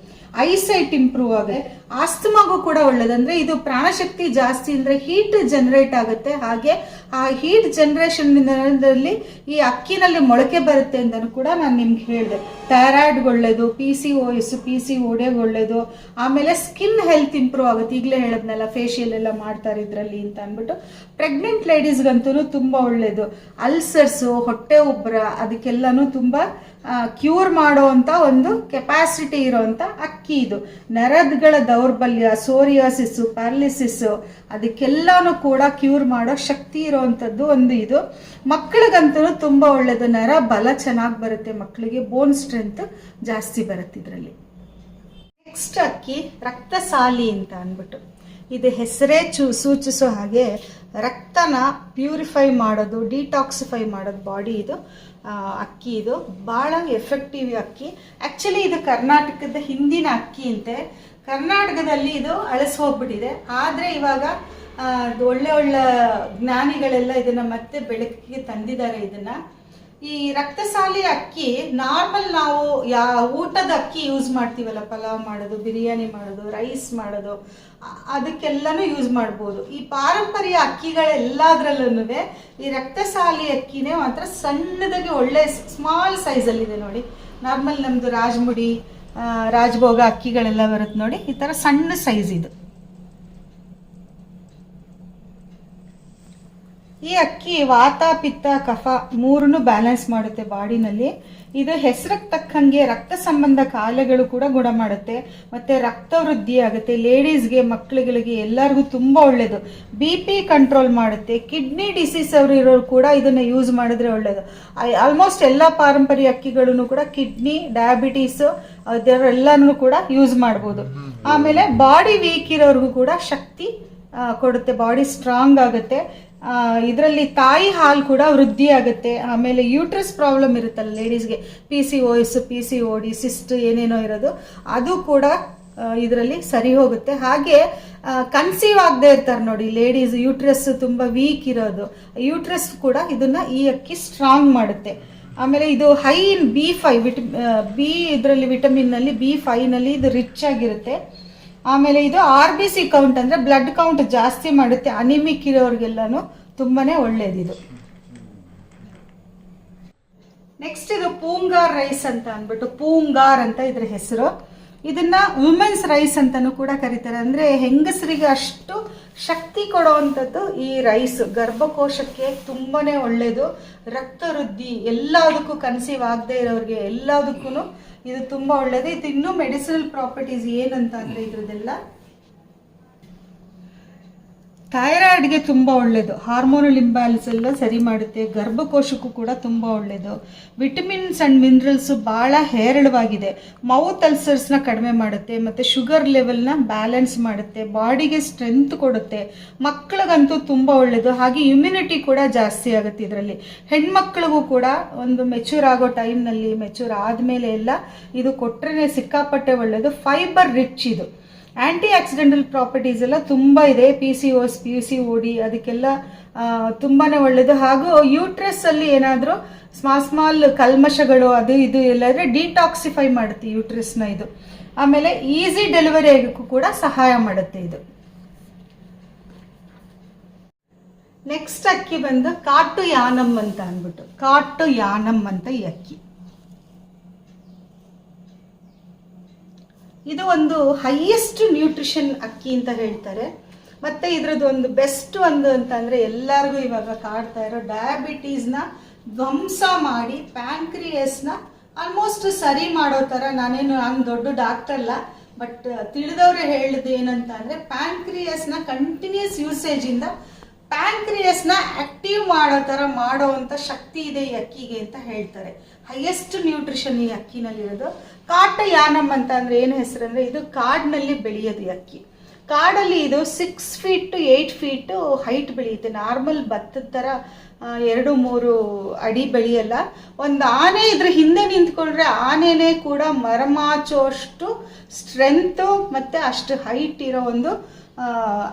Speaker 1: ಐಸೈಟ್ ಇಂಪ್ರೂವ್ ಆಗುತ್ತೆ ಆಸ್ತಮಾಗೂ ಕೂಡ ಒಳ್ಳೇದಂದ್ರೆ ಇದು ಪ್ರಾಣಶಕ್ತಿ ಜಾಸ್ತಿ ಅಂದ್ರೆ ಹೀಟ್ ಜನರೇಟ್ ಆಗುತ್ತೆ. ಹಾಗೆ ಆ ಹೀಟ್ ಜನರೇಷನ್ನಲ್ಲಿ ಈ ಅಕ್ಕಿನಲ್ಲಿ ಮೊಳಕೆ ಬರುತ್ತೆ ಅಂತಲೂ ಕೂಡ ನಾನು ನಿಮ್ಗೆ ಹೇಳಿದೆ. ಥೈರಾಯ್ಡ್ಗೆ ಒಳ್ಳೇದು P C O S P C ಓಡೆಗೆ ಒಳ್ಳೇದು, ಆಮೇಲೆ ಸ್ಕಿನ್ ಹೆಲ್ತ್ ಇಂಪ್ರೂವ್ ಆಗುತ್ತೆ. ಈಗಲೇ ಹೇಳದ್ನಲ್ಲ ಫೇಶಿಯಲ್ ಎಲ್ಲ ಮಾಡ್ತಾರೆ ಇದರಲ್ಲಿ ಅಂತ ಅಂದ್ಬಿಟ್ಟು. ಪ್ರೆಗ್ನೆಂಟ್ ಲೇಡೀಸ್ಗಂತೂ ತುಂಬ ಒಳ್ಳೇದು. ಅಲ್ಸರ್ಸು ಹೊಟ್ಟೆ ಉಬ್ಬರ ಅದಕ್ಕೆಲ್ಲನೂ ತುಂಬ ಕ್ಯೂರ್ ಮಾಡೋವಂಥ ಒಂದು ಕೆಪಾಸಿಟಿ ಇರೋವಂಥ ಅಕ್ಕಿ ಇದು. ನರದ್ಗಳ ದೌರ್ಬಲ್ಯ ಸೋರಿಯಾಸಿಸ್ಸು ಪ್ಯಾರಲಿಸಿಸ್ಸು ಅದಕ್ಕೆಲ್ಲನೂ ಕೂಡ ಕ್ಯೂರ್ ಮಾಡೋ ಶಕ್ತಿ ಇರೋವಂಥದ್ದು ಒಂದು ಇದು. ಮಕ್ಕಳಿಗಂತೂ ತುಂಬ ಒಳ್ಳೆಯದು ನರ ಬಲ ಚೆನ್ನಾಗಿ ಬರುತ್ತೆ ಮಕ್ಕಳಿಗೆ ಬೋನ್ ಸ್ಟ್ರೆಂತ್ ಜಾಸ್ತಿ ಬರುತ್ತೆ ಇದರಲ್ಲಿ. ನೆಕ್ಸ್ಟ್ ಅಕ್ಕಿ, ರಕ್ತಸಾಲಿ ಅಂತ ಅಂದ್ಬಿಟ್ಟು. ಇದು ಹೆಸರೇ ಚೂ, ಸೂಚಿಸೋ ಹಾಗೆ ರಕ್ತನ ಪ್ಯೂರಿಫೈ ಮಾಡೋದು ಡಿಟಾಕ್ಸಿಫೈ ಮಾಡೋದು ಬಾಡಿ ಇದು. ಅಕ್ಕಿ ಇದು. ಭಾಳ ಎಫೆಕ್ಟಿವ್ ಅಕ್ಕಿ. ಆ್ಯಕ್ಚುಲಿ ಇದು ಕರ್ನಾಟಕದ ಹಿಂದಿನ ಅಕ್ಕಿ ಅಂತೆ. ಕರ್ನಾಟಕದಲ್ಲಿ ಇದು ಅಳಸಿ ಹೋಗ್ಬಿಟ್ಟಿದೆ. ಆದರೆ ಇವಾಗ ಒಳ್ಳೆ ಒಳ್ಳೆ ಜ್ಞಾನಿಗಳೆಲ್ಲ ಇದನ್ನ ಮತ್ತೆ ಬೆಳಕಿಗೆ ತಂದಿದ್ದಾರೆ ಇದನ್ನ. ಈ ರಕ್ತಸಾಲಿ ಅಕ್ಕಿ ನಾರ್ಮಲ್ ನಾವು ಯಾ ಊಟದ ಅಕ್ಕಿ ಯೂಸ್ ಮಾಡ್ತೀವಲ್ಲ, ಪಲಾವ್ ಮಾಡೋದು, ಬಿರಿಯಾನಿ ಮಾಡೋದು, ರೈಸ್ ಮಾಡೋದು ಅದಕ್ಕೆಲ್ಲಾನು ಯೂಸ್ ಮಾಡ್ಬೋದು. ಈ ಪಾರಂಪರ್ಯ ಅಕ್ಕಿಗಳೆಲ್ಲದ್ರಲ್ಲೂ ಈ ರಕ್ತಸಾಲಿ ಅಕ್ಕಿನೇ ಮಾತ್ರ ಸಣ್ಣದಾಗಿ ಒಳ್ಳೆ ಸ್ಮಾಲ್ ಸೈಜಲ್ಲಿದೆ ನೋಡಿ. ನಾರ್ಮಲ್ ನಮ್ಮದು ರಾಜಮುಡಿ ರಾಜಭೋಗ ಅಕ್ಕಿಗಳೆಲ್ಲ ಬರುತ್ತೆ ನೋಡಿ. ಈ ಥರ ಸಣ್ಣ ಸೈಜ್ ಇದು ಈ ಅಕ್ಕಿ ವಾತ ಪಿತ್ತ ಕಫ ಮೂರನ್ನು ಬ್ಯಾಲೆನ್ಸ್ ಮಾಡುತ್ತೆ ಬಾಡಿನಲ್ಲಿ. ಇದು ಹೆಸರಿಗೆ ತಕ್ಕಂಗೆ ರಕ್ತ ಸಂಬಂಧ ಕಾಯಿಲೆಗಳು ಕೂಡ ಗುಣ ಮಾಡುತ್ತೆ ಮತ್ತೆ ರಕ್ತ ವೃದ್ಧಿ ಆಗುತ್ತೆ. ಲೇಡೀಸ್ಗೆ ಮಕ್ಕಳುಗಳಿಗೆ ಎಲ್ಲರಿಗೂ ತುಂಬಾ ಒಳ್ಳೇದು. ಬಿ ಪಿ ಕಂಟ್ರೋಲ್ ಮಾಡುತ್ತೆ. ಕಿಡ್ನಿ ಡಿಸೀಸ್ ಅವರು ಇರೋರು ಕೂಡ ಇದನ್ನ ಯೂಸ್ ಮಾಡಿದ್ರೆ ಒಳ್ಳೇದು. ಆಲ್ಮೋಸ್ಟ್ ಎಲ್ಲ ಪಾರಂಪರಿಕ ಅಕ್ಕಿಗಳನ್ನು ಕೂಡ ಕಿಡ್ನಿ ಡಯಾಬಿಟೀಸ್ ಅದರೆಲ್ಲನೂ ಕೂಡ ಯೂಸ್ ಮಾಡ್ಬೋದು. ಆಮೇಲೆ ಬಾಡಿ ವೀಕ್ ಇರೋರಿಗೂ ಕೂಡ ಶಕ್ತಿ ಕೊಡುತ್ತೆ. ಬಾಡಿ ಸ್ಟ್ರಾಂಗ್ ಆಗುತ್ತೆ. ಇದರಲ್ಲಿ ತಾಯಿ ಹಾಲು ಕೂಡ ವೃದ್ಧಿ ಆಗುತ್ತೆ. ಆಮೇಲೆ ಯೂಟ್ರಸ್ ಪ್ರಾಬ್ಲಮ್ ಇರುತ್ತಲ್ಲ ಲೇಡೀಸ್ಗೆ P C O S P C O D cyst ಏನೇನೋ ಇರೋದು, ಅದು ಕೂಡ ಇದರಲ್ಲಿ ಸರಿ ಹೋಗುತ್ತೆ. ಹಾಗೆ ಕನ್ಸೀವ್ ಆಗದೆ ಇರ್ತಾರೆ ನೋಡಿ ಲೇಡೀಸ್ ಯೂಟ್ರಸ್ ತುಂಬ ವೀಕ್ ಇರೋದು. ಯೂಟ್ರಸ್ ಕೂಡ ಇದನ್ನ ಈ ಅಕ್ಕಿ ಸ್ಟ್ರಾಂಗ್ ಮಾಡುತ್ತೆ. ಆಮೇಲೆ ಇದು high in B five vit B ಇದರಲ್ಲಿ ವಿಟಮಿನ್ನಲ್ಲಿ ಬಿ ಫೈನಲ್ಲಿ ಇದು ರಿಚ್ ಆಗಿರುತ್ತೆ. ಆಮೇಲೆ ಇದು ಆರ್ ಬಿ ಸಿ ಕೌಂಟ್ ಅಂದ್ರೆ ಬ್ಲಡ್ ಕೌಂಟ್ ಜಾಸ್ತಿ ಮಾಡುತ್ತೆ ಅನಿಮಿಕ್ ಇರೋರಿಗೆಲ್ಲನೂ ತುಂಬಾನೇ ಒಳ್ಳೇದಿದು ನೆಕ್ಸ್ಟ್ ಇದು ಪೂಂಗಾರ್ ರೈಸ್ ಅಂತ ಅಂದ್ಬಿಟ್ಟು, ಪೂಂಗಾರ್ ಅಂತ ಇದ್ರ ಹೆಸರು. ಇದನ್ನ ವುಮೆನ್ಸ್ ರೈಸ್ ಅಂತಾನು ಕೂಡ ಕರೀತಾರೆ. ಅಂದ್ರೆ ಹೆಂಗಸರಿಗೆ ಅಷ್ಟು ಶಕ್ತಿ ಕೊಡುವಂಥದ್ದು ಈ ರೈಸ್. ಗರ್ಭಕೋಶಕ್ಕೆ ತುಂಬಾ ಒಳ್ಳೆಯದು ರಕ್ತ ವೃದ್ಧಿ ಎಲ್ಲದಕ್ಕೂ ಕನ್ಸೀವ್ ಆಗದೆ ಇರೋರಿಗೆ ಎಲ್ಲದಕ್ಕೂ ಇದು ತುಂಬ ಒಳ್ಳೆಯದು ಇದು ಇನ್ನೂ ಮೆಡಿಸಿನಲ್ ಪ್ರಾಪರ್ಟೀಸ್ ಏನಂತ ಅಂದರೆ ಇದ್ರದ್ದೆಲ್ಲ ಥೈರಾಯ್ಡ್ಗೆ ತುಂಬ ಒಳ್ಳೆಯದು ಹಾರ್ಮೋನಲ್ ಇಂಬ್ಯಾಲೆನ್ಸ್ ಎಲ್ಲ ಸರಿ ಮಾಡುತ್ತೆ. ಗರ್ಭಕೋಶಕ್ಕೂ ಕೂಡ ತುಂಬ ಒಳ್ಳೆಯದು ವಿಟಮಿನ್ಸ್ ಆ್ಯಂಡ್ ಮಿನರಲ್ಸ್ ಭಾಳ ಹೇರಳವಾಗಿದೆ. ಮೌತ್ ಅಲ್ಸರ್ಸ್ನ ಕಡಿಮೆ ಮಾಡುತ್ತೆ, ಮತ್ತು ಶುಗರ್ ಲೆವೆಲ್ನ ಬ್ಯಾಲೆನ್ಸ್ ಮಾಡುತ್ತೆ, ಬಾಡಿಗೆ ಸ್ಟ್ರೆಂತ್ ಕೊಡುತ್ತೆ. ಮಕ್ಕಳಿಗಂತೂ ತುಂಬ ಒಳ್ಳೆಯದು ಹಾಗೆ ಇಮ್ಯುನಿಟಿ ಕೂಡ ಜಾಸ್ತಿ ಆಗುತ್ತೆ ಇದರಲ್ಲಿ. ಹೆಣ್ಮಕ್ಳಿಗೂ ಕೂಡ ಒಂದು ಮೆಚೂರ್ ಆಗೋ ಟೈಮ್ನಲ್ಲಿ ಮೆಚೂರ್ ಆದಮೇಲೆ ಎಲ್ಲ ಇದು ಕೊಟ್ಟರೆ ಸಿಕ್ಕಾಪಟ್ಟೆ ಒಳ್ಳೆಯದು ಫೈಬರ್ ರಿಚ್ ಇದು. ಆಂಟಿ ಆಕ್ಸಿಡೆಂಟಲ್ ಪ್ರಾಪರ್ಟೀಸ್ ಎಲ್ಲ ತುಂಬ ಇದೆ P C O S P C O D ಅದಕ್ಕೆಲ್ಲ ತುಂಬಾ ಒಳ್ಳೆಯದು ಹಾಗೂ ಯೂಟ್ರಸ್ ಅಲ್ಲಿ ಏನಾದರೂ ಸ್ಮಾಲ್ ಸ್ಮಾಲ್ ಕಲ್ಮಶಗಳು, ಅದು ಇದು ಎಲ್ಲ ಇದ್ರೆ ಡಿಟಾಕ್ಸಿಫೈ ಮಾಡುತ್ತೆ ಯೂಟ್ರಸ್ನ ಇದು. ಆಮೇಲೆ ಈಸಿ ಡೆಲಿವರಿ ಆಗೋಕ್ಕೂ ಕೂಡ ಸಹಾಯ ಮಾಡುತ್ತೆ ಇದು. ನೆಕ್ಸ್ಟ್ ಅಕ್ಕಿ ಬಂದು ಕಾಟು ಯಾನಮ್ ಅಂತ ಅಂದ್ಬಿಟ್ಟು, ಕಾಟು ಯಾನಮ್ ಅಂತ ಈ ಅಕ್ಕಿ. ಇದು ಒಂದು ಹೈಯೆಸ್ಟ್ ನ್ಯೂಟ್ರಿಷನ್ ಅಕ್ಕಿ ಅಂತ ಹೇಳ್ತಾರೆ. ಮತ್ತೆ ಇದ್ರದ್ದು ಒಂದು ಬೆಸ್ಟ್ ಒಂದು ಅಂತಂದ್ರೆ ಎಲ್ಲರಿಗೂ ಇವಾಗ ಕಾಡ್ತಾ ಇರೋ ಡಯಾಬಿಟೀಸ್ನ ಧ್ವಂಸ ಮಾಡಿ ಪ್ಯಾಂಕ್ರಿಯಸ್ನ ಆಲ್ಮೋಸ್ಟ್ ಸರಿ ಮಾಡೋ ಥರ ನಾನೇನು ನಾನು ದೊಡ್ಡ ಡಾಕ್ಟರ್ ಅಲ್ಲ ಬಟ್ ತಿಳಿದವ್ರೆ ಹೇಳಿದ್ದು ಏನಂತ ಅಂದ್ರೆ ಪ್ಯಾಂಕ್ರಿಯಸ್ನ ಕಂಟಿನ್ಯೂಸ್ ಯೂಸೇಜಿಂದ ಪ್ಯಾಂಕ್ರಿಯಸ್ನ ಆಕ್ಟಿವ್ ಮಾಡೋ ಥರ ಮಾಡೋವಂಥ ಶಕ್ತಿ ಇದೆ ಈ ಅಕ್ಕಿಗೆ ಅಂತ ಹೇಳ್ತಾರೆ. ಹೈಯೆಸ್ಟ್ ನ್ಯೂಟ್ರಿಷನ್ ಈ ಅಕ್ಕಿನಲ್ಲಿರೋದು. ಕಾಟ ಯಾನಮ್ ಅಂತ ಅಂದ್ರೆ ಏನು ಹೆಸರು ಅಂದ್ರೆ ಇದು ಕಾಡಿನಲ್ಲಿ ಬೆಳೆಯೋದು ಅಕ್ಕಿ ಕಾಡಲ್ಲಿ ಇದು six feet to eight feet height ಬೆಳೆಯುತ್ತೆ. ನಾರ್ಮಲ್ ಭತ್ತದ ಥರ ಎರಡು, ಮೂರು ಅಡಿ ಬೆಳೆಯಲ್ಲ. ಒಂದು ಆನೆ ಇದ್ರ ಹಿಂದೆ ನಿಂತ್ಕೊಂಡ್ರೆ ಆನೆನೇ ಕೂಡ ಮರಮಾಚೋಷ್ಟು ಸ್ಟ್ರೆಂತು ಮತ್ತು ಅಷ್ಟು ಹೈಟ್ ಇರೋ ಒಂದು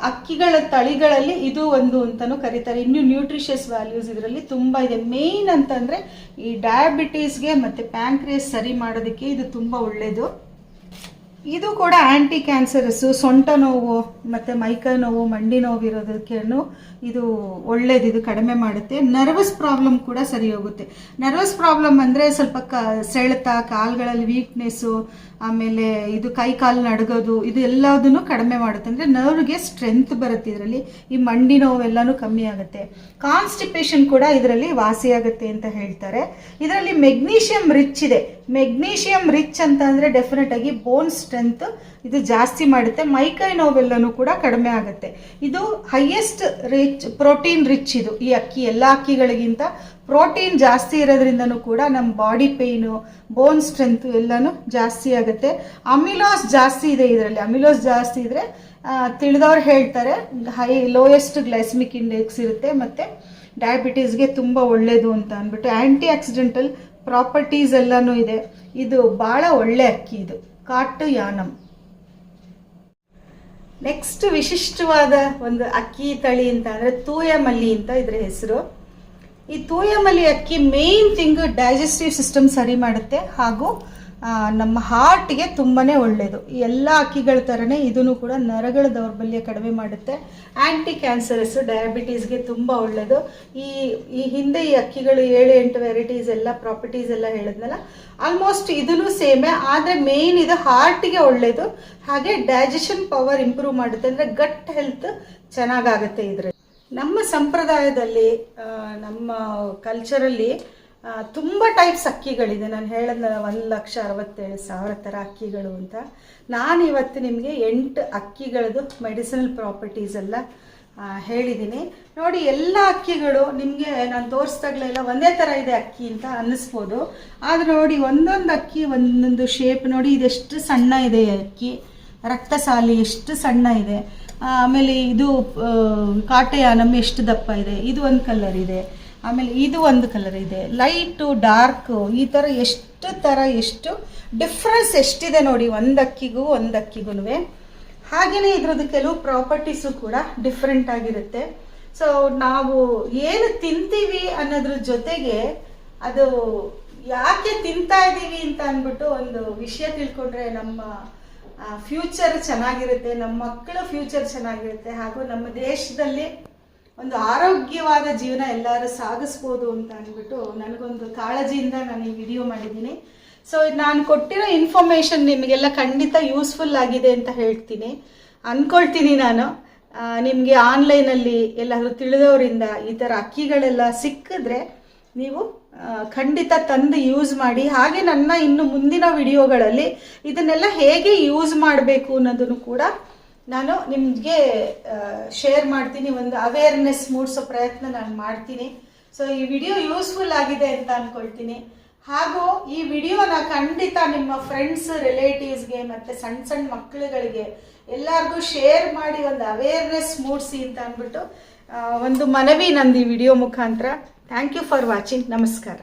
Speaker 1: ಅಕ್ಕಿಗಳ ತಳಿಗಳಲ್ಲಿ ಇದು ಒಂದು ಅಂತಲೂ ಕರೀತಾರೆ. ಇನ್ನು ನ್ಯೂಟ್ರಿಷಿಯಸ್ ವ್ಯಾಲ್ಯೂಸ್ ಇದರಲ್ಲಿ ತುಂಬ ಇದೆ. ಮೇಯ್ನ್ ಅಂತಂದರೆ ಈ ಡಯಾಬಿಟೀಸ್ಗೆ ಮತ್ತು ಪ್ಯಾಂಕ್ರಿಯಸ್ ಸರಿ ಮಾಡೋದಕ್ಕೆ ಇದು ತುಂಬ ಒಳ್ಳೆಯದು ಇದು ಕೂಡ ಆಂಟಿ ಕ್ಯಾನ್ಸರಸ್ಸು ಸೊಂಟ ನೋವು, ಮತ್ತು ಮೈಕೈ ನೋವು ಮಂಡಿ ನೋವು ಇರೋದಕ್ಕೇನು ಇದು ಒಳ್ಳೇದು, ಇದು ಕಡಿಮೆ ಮಾಡುತ್ತೆ. ನರ್ವಸ್ ಪ್ರಾಬ್ಲಮ್ ಕೂಡ ಸರಿ ಹೋಗುತ್ತೆ. ನರ್ವಸ್ ಪ್ರಾಬ್ಲಮ್ ಅಂದರೆ ಸ್ವಲ್ಪ ಕ, ಸೆಳೆತ, ಕಾಲುಗಳಲ್ಲಿ ವೀಕ್ನೆಸ್ಸು ಆಮೇಲೆ ಇದು ಕೈ ಕಾಲು ನಡಗೋದು, ಇದು ಎಲ್ಲದನ್ನು ಕಡಿಮೆ ಮಾಡುತ್ತೆ. ಅಂದರೆ ನರ್ವ್ಗೆ ಸ್ಟ್ರೆಂತ್ ಬರುತ್ತೆ ಇದರಲ್ಲಿ. ಈ ಮಂಡಿ ನೋವೆಲ್ಲನೂ ಕಮ್ಮಿ ಆಗುತ್ತೆ. ಕಾನ್ಸ್ಟಿಪೇಷನ್ ಕೂಡ ಇದರಲ್ಲಿ ವಾಸಿಯಾಗುತ್ತೆ ಅಂತ ಹೇಳ್ತಾರೆ. ಇದರಲ್ಲಿ ಮೆಗ್ನೀಷಿಯಂ ರಿಚ್ ಇದೆ. ಮೆಗ್ನೀಷಿಯಂ ರಿಚ್ ಅಂತ ಅಂದರೆ ಡೆಫಿನೆಟ್ ಆಗಿ ಬೋನ್ ಸ್ಟ್ರೆಂತ್ ಇದು ಜಾಸ್ತಿ ಮಾಡುತ್ತೆ. ಮೈಕೈ ನೋವೆಲ್ಲನೂ ಕೂಡ ಕಡಿಮೆ ಆಗುತ್ತೆ. ಇದು ಹೈಯೆಸ್ಟ್ ರಿಚ್ ಪ್ರೋಟೀನ್ ರಿಚ್ ಇದು. ಈ ಅಕ್ಕಿ ಎಲ್ಲ ಅಕ್ಕಿಗಳಿಗಿಂತ ಪ್ರೋಟೀನ್ ಜಾಸ್ತಿ ಇರೋದ್ರಿಂದನೂ ಕೂಡ ನಮ್ಮ ಬಾಡಿ ಪೇಯ್ನು ಬೋನ್ ಸ್ಟ್ರೆಂತ್ ಎಲ್ಲನೂ ಜಾಸ್ತಿ ಆಗುತ್ತೆ. ಅಮಿಲೋಸ್ ಜಾಸ್ತಿ ಇದೆ ಇದರಲ್ಲಿ. ಅಮಿಲೋಸ್ ಜಾಸ್ತಿ ಇದ್ರೆ ತಿಳಿದವ್ರು ಹೇಳ್ತಾರೆ ಹೈ ಲೋಯೆಸ್ಟ್ ಗ್ಲೈಸ್ಮಿಕ್ ಇಂಡೆಕ್ಸ್ ಇರುತ್ತೆ ಮತ್ತು ಡಯಾಬಿಟೀಸ್ಗೆ ತುಂಬ ಒಳ್ಳೆಯದು ಅಂತ ಅಂದ್ಬಿಟ್ಟು ಆ್ಯಂಟಿ ಆಕ್ಸಿಡೆಂಟಲ್ ಪ್ರಾಪರ್ಟೀಸ್ ಎಲ್ಲನೂ ಇದೆ. ಇದು ಭಾಳ ಒಳ್ಳೆ ಅಕ್ಕಿ ಇದು. ಕಾಟು ಯಾನಂ. ನೆಕ್ಸ್ಟ್ ವಿಶಿಷ್ಟವಾದ ಒಂದು ಅಕ್ಕಿ ತಳಿ ಅಂತ ಅಂದರೆ ತೂಯಮಲ್ಲಿ ಅಂತ ಇದ್ರ ಹೆಸರು. ಈ ತೂಯಮಲ್ಲಿ ಅಕ್ಕಿ ಮೇನ್ ಥಿಂಗ್ ಡೈಜೆಸ್ಟಿವ್ ಸಿಸ್ಟಮ್ ಸರಿ ಮಾಡುತ್ತೆ ಹಾಗೂ ನಮ್ಮ ಹಾರ್ಟ್ಗೆ ತುಂಬಾ ಒಳ್ಳೆಯದು ಈ ಎಲ್ಲ ಅಕ್ಕಿಗಳ ಥರನೇ ಇದನ್ನು ಕೂಡ ನರಗಳ ದೌರ್ಬಲ್ಯ ಕಡಿಮೆ ಮಾಡುತ್ತೆ. ಆ್ಯಂಟಿ ಕ್ಯಾನ್ಸರಸ್ ಡಯಾಬಿಟೀಸ್ಗೆ ತುಂಬ ಒಳ್ಳೆಯದು ಈ ಈ ಹಿಂದೆ ಈ ಅಕ್ಕಿಗಳು ಏಳು, ಎಂಟು ವೆರೈಟೀಸ್ ಎಲ್ಲ ಪ್ರಾಪರ್ಟೀಸ್ ಎಲ್ಲ ಹೇಳಿದ್ನಲ್ಲ ಆಲ್ಮೋಸ್ಟ್ ಇದೂ ಸೇಮೆ ಆದರೆ ಮೇನ್ ಇದು ಹಾರ್ಟಿಗೆ ಒಳ್ಳೆಯದು ಹಾಗೆ ಡೈಜೆಷನ್ ಪವರ್ ಇಂಪ್ರೂವ್ ಮಾಡುತ್ತೆ. ಅಂದರೆ ಗಟ್ ಹೆಲ್ತ್ ಚೆನ್ನಾಗಾಗುತ್ತೆ ಇದರಲ್ಲಿ. ನಮ್ಮ ಸಂಪ್ರದಾಯದಲ್ಲಿ ನಮ್ಮ ಕಲ್ಚರಲ್ಲಿ ತುಂಬ ಟೈಪ್ಸ್ ಅಕ್ಕಿಗಳಿದೆ. ನಾನು ಹೇಳಿದ ಒಂದು ಲಕ್ಷ ಅರವತ್ತೇಳು ಸಾವಿರ ಥರ ಅಕ್ಕಿಗಳು ಅಂತ. ನಾನು ಇವತ್ತು ನಿಮಗೆ ಎಂಟು ಅಕ್ಕಿಗಳದ್ದು ಮೆಡಿಸಿನಲ್ ಪ್ರಾಪರ್ಟೀಸ್ ಎಲ್ಲ ಹೇಳಿದ್ದೀನಿ ನೋಡಿ, ಎಲ್ಲ ಅಕ್ಕಿಗಳು ನಿಮಗೆ ನಾನು ತೋರಿಸ್ದಾಗಲೆಲ್ಲ ಒಂದೇ ಥರ ಇದೆ ಅಕ್ಕಿ ಅಂತ ಅನ್ನಿಸ್ಬೋದು. ಆದರೆ ನೋಡಿ, ಒಂದೊಂದು ಅಕ್ಕಿ ಒಂದೊಂದು ಶೇಪ್ ನೋಡಿ, ಇದೆಷ್ಟು ಸಣ್ಣ ಇದೆ ಅಕ್ಕಿ ಅಕ್ಕಿ. ರಕ್ತಸಾಲಿ ಎಷ್ಟು ಸಣ್ಣ ಇದೆ. ಆಮೇಲೆ ಇದು ಕಾಟೆಯ ಕಾಟಯಾನಮ್ ಎಷ್ಟು ದಪ್ಪ ಇದೆ. ಇದು ಒಂದು ಕಲರ್ ಇದೆ. ಆಮೇಲೆ ಇದು ಒಂದು ಕಲರ್ ಇದೆ. ಲೈಟು ಡಾರ್ಕು ಈ ಥರ ಎಷ್ಟು ಥರ ಎಷ್ಟು ಡಿಫ್ರೆನ್ಸ್ ಎಷ್ಟಿದೆ ನೋಡಿ, ಒಂದಕ್ಕಿಗೂ ಒಂದು ಅಕ್ಕಿಗೂ ಹಾಗೆಯೇ ಇದ್ರದ್ದು ಕೆಲವು ಪ್ರಾಪರ್ಟೀಸು ಕೂಡ ಡಿಫ್ರೆಂಟ್ ಆಗಿರುತ್ತೆ. ಸೊ ನಾವು ಏನು ತಿಂತೀವಿ ಅನ್ನೋದ್ರ ಜೊತೆಗೆ ಅದು ಯಾಕೆ ತಿಂತಾ ಇದ್ದೀವಿ ಅಂತ ಅಂದ್ಬಿಟ್ಟು ಒಂದು ವಿಷಯ ತಿಳ್ಕೊಂಡ್ರೆ ನಮ್ಮ ಫ್ಯೂಚರ್ ಚೆನ್ನಾಗಿರುತ್ತೆ, ನಮ್ಮ ಮಕ್ಕಳ ಫ್ಯೂಚರ್ ಚೆನ್ನಾಗಿರುತ್ತೆ ಹಾಗೂ ನಮ್ಮ ದೇಶದಲ್ಲಿ ಒಂದು ಆರೋಗ್ಯವಾದ ಜೀವನ ಎಲ್ಲರೂ ಸಾಗಿಸ್ಬೋದು ಅಂತ ಅಂದ್ಬಿಟ್ಟು ನನಗೊಂದು ಕಾಳಜಿಯಿಂದ ನಾನು ಈ ವಿಡಿಯೋ ಮಾಡಿದ್ದೀನಿ. ಸೊ ನಾನು ಕೊಟ್ಟಿರೋ ಇನ್ಫಾರ್ಮೇಶನ್ ನಿಮಗೆಲ್ಲ ಖಂಡಿತ ಯೂಸ್ಫುಲ್ ಆಗಿದೆ ಅಂತ ಹೇಳ್ತೀನಿ. ಅನ್ಕೊಳ್ತೀನಿ ನಾನು. ನಿಮಗೆ ಆನ್ಲೈನಲ್ಲಿ ಎಲ್ಲಾದರೂ ತಿಳಿದವರಿಂದ ಈ ಥರ ಅಕ್ಕಿಗಳೆಲ್ಲ ಸಿಕ್ಕಿದ್ರೆ ನೀವು ಖಂಡಿತ ತಂದು ಯೂಸ್ ಮಾಡಿ. ಹಾಗೆ ನನ್ನ ಇನ್ನು ಮುಂದಿನ ವಿಡಿಯೋಗಳಲ್ಲಿ ಇದನ್ನೆಲ್ಲ ಹೇಗೆ ಯೂಸ್ ಮಾಡಬೇಕು ಅನ್ನೋದನ್ನು ಕೂಡ ನಾನು ನಿಮಗೆ ಶೇರ್ ಮಾಡ್ತೀನಿ, ಒಂದು ಅವೇರ್ನೆಸ್ ಮೂಡಿಸೋ ಪ್ರಯತ್ನ ನಾನು ಮಾಡ್ತೀನಿ. ಸೊ ಈ ವಿಡಿಯೋ ಯೂಸ್ಫುಲ್ ಆಗಿದೆ ಅಂತ ಅಂದ್ಕೊಳ್ತೀನಿ ಹಾಗೂ ಈ ವಿಡಿಯೋನ ಖಂಡಿತ ನಿಮ್ಮ ಫ್ರೆಂಡ್ಸ್ ರಿಲೇಟಿವ್ಸ್ಗೆ ಮತ್ತು ಸಣ್ಣ ಸಣ್ಣ ಮಕ್ಕಳುಗಳಿಗೆ ಎಲ್ಲರಿಗೂ ಶೇರ್ ಮಾಡಿ, ಒಂದು ಅವೇರ್ನೆಸ್ ಮೂಡಿಸಿ ಅಂತ ಅಂದ್ಬಿಟ್ಟು ಒಂದು ಮನವಿ ನಂದು ಈ ವಿಡಿಯೋ ಮುಖಾಂತರ. ಥ್ಯಾಂಕ್ ಯು ಫಾರ್ ವಾಚಿಂಗ್ ನಮಸ್ಕಾರ.